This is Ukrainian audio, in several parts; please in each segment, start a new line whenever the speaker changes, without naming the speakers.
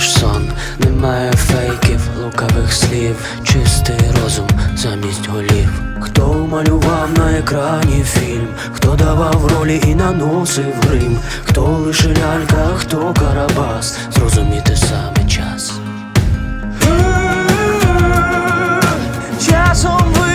лиш сон. Немає фейків, лукавих слів, чистий розум замість голів. Хто малював на екрані фільм, хто давав ролі і наносив грим, хто лише лялька, хто карабас, зрозуміти саме час.
Часом виє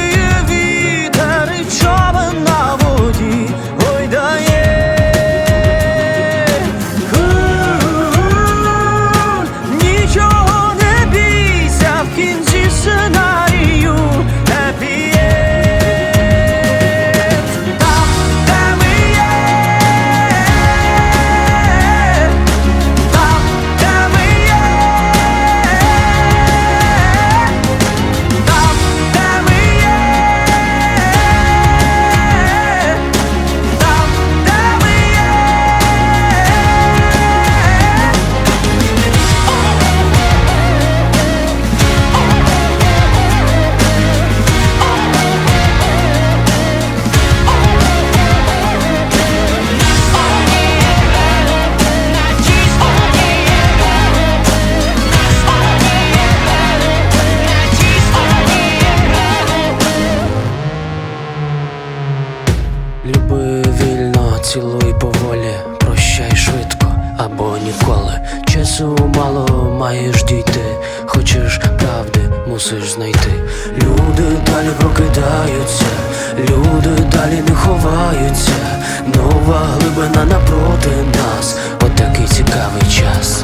мусиш знайти. Люди далі прокидаються, люди далі не ховаються. Нова глибина напроти нас, отакий цікавий час.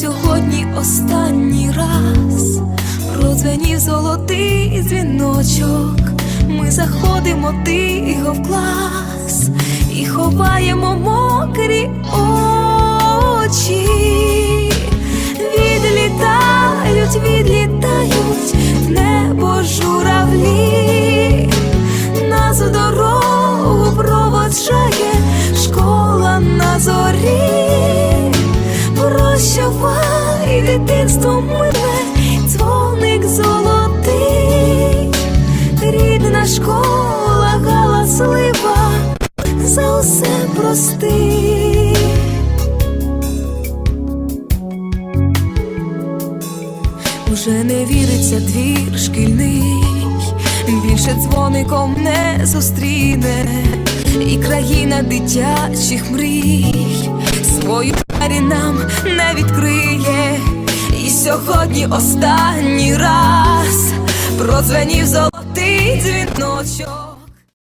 Сьогодні останній раз продзвенів золотий дзвіночок. Ми заходимо тихо в клас і ховаємо мокрі очі. Відлітають, відлітають в небо журавлі, усе прости. Уже не віриться двір шкільний, більше дзвоником не зустріне, і країна дитячих мрій свою двері нам не відкриє. І сьогодні останній раз продзвенів золотий дзвіночок.